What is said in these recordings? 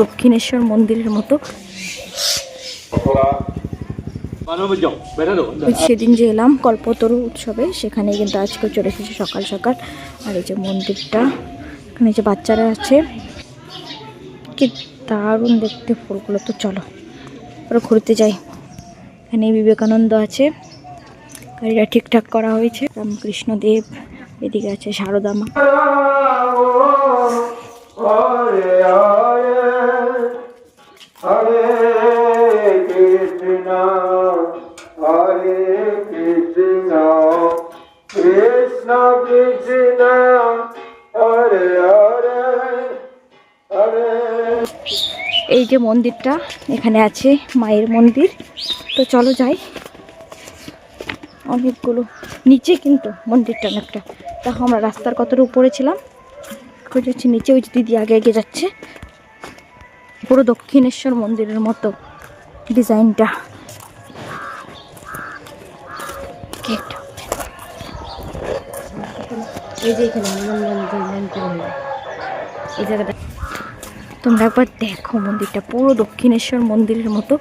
দক্ষিণেশ্বর মন্দিরের মতো। সেদিন যে এলাম কল্পতরু উৎসবে সেখানে কিন্তু আজকে চলে এসেছে সকাল সকাল। আর এই যে মন্দিরটা এখানে যে বাচ্চারা আছে কি দারুণ দেখতে ফুলগুলো। তো চলো ওরা ঘুরতে যাই। এখানে বিবেকানন্দ আছে গাড়িটা ঠিকঠাক করা হয়েছে। রামকৃষ্ণ দেব এদিকে আছে সারদা মা এই যে মন্দিরটা, এখানে আছে মায়ের মন্দির। তো চলো যাই। অনেকগুলো, নিচে কিন্তু মন্দিরটা অনেকটা। দেখো আমরা রাস্তার কতটা উপরে ছিলাম। যাচ্ছি নিচে, ওই দিদি আগে আগে যাচ্ছে। পুরো দক্ষিণেশ্বর মন্দিরের মতো ডিজাইনটা। এই যে তোমরা একবার দেখো মন্দিরটা, পুরো দক্ষিণেশ্বর মন্দিরের মতো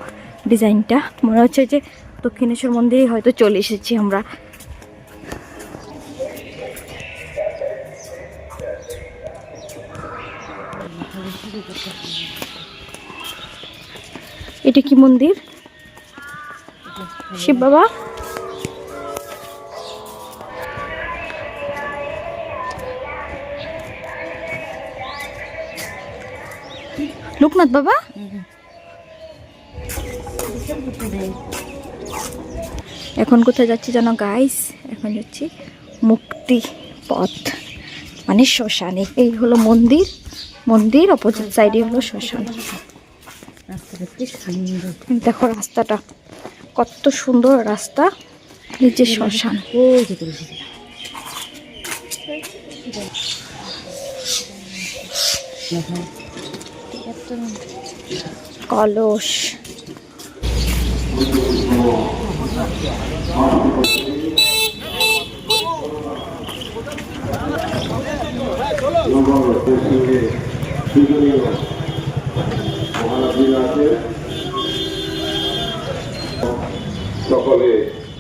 ডিজাইনটা। মনে হচ্ছে যে দক্ষিণেশ্বর মন্দিরে হয়তো চলে এসেছি আমরা। এটা কি মন্দির? শিব বাবা? লোকনাথ বাবা? এখন কোথায় যাচ্ছি জানো গাইস এখন যাচ্ছি মুক্তি পথ মানে শ্মশানে। এই হলো মন্দির। মন্দির অপোজিট সাইডে হলো শ্মশান। দেখো রাস্তাটা কত সুন্দর রাস্তা যে শ্মশান। ওই যে সকলে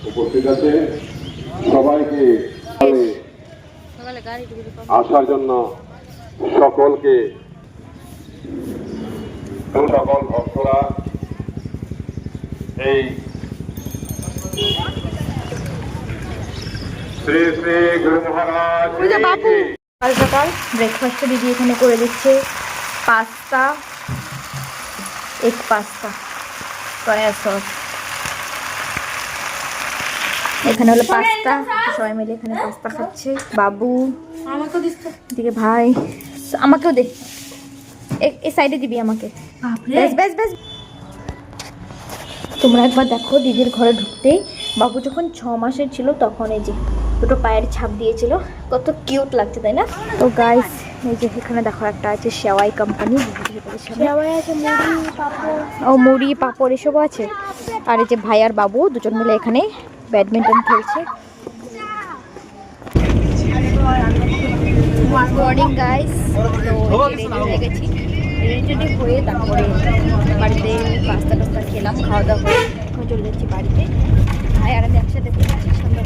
উপস্থিত আছে। সবাইকে আসার জন্য সকলকে সকল ভক্তরা এই শ্রী শ্রী গুরু মহারাজ সকাল সকাল ব্রেকফাস্টটা দিদি এখানে করে দিচ্ছে। Pasta egg pasta soya sauce এখানে হলো পাস্তা সবাই মিলে এখানে পাস্তা খাচ্ছে বাবু এদিকে ভাই আমাকেও দে এই সাইডে দিবি আমাকে ব্যাস ব্যাস ব্যাস তোমরা একবার দেখো দিদির ঘরে ঢুকতেই বাবু যখন ছ মাসের ছিল তখন এই যে দুটো পায়ের ছাপ দিয়েছিল। কত কিউট লাগছে তাই না? তো গাইস এই যে এখানে দেখো একটা আছে সেওয়াই কোম্পানি ও মুড়ি পাপড় এসবও আছে? আর এই যে ভাই আর বাবু দুজন মিলে এখানে ব্যাডমিন্টন খেলছে। মর্নিং গাইস তো রেডি গেছি। রেডি হয়ে তারপরে বাড়িতে পাস্তা টাস্তা খেলাম খাওয়া দাওয়া করে চলে যাচ্ছি বাড়িতে। ভাই আর আমি একসাথে সামনে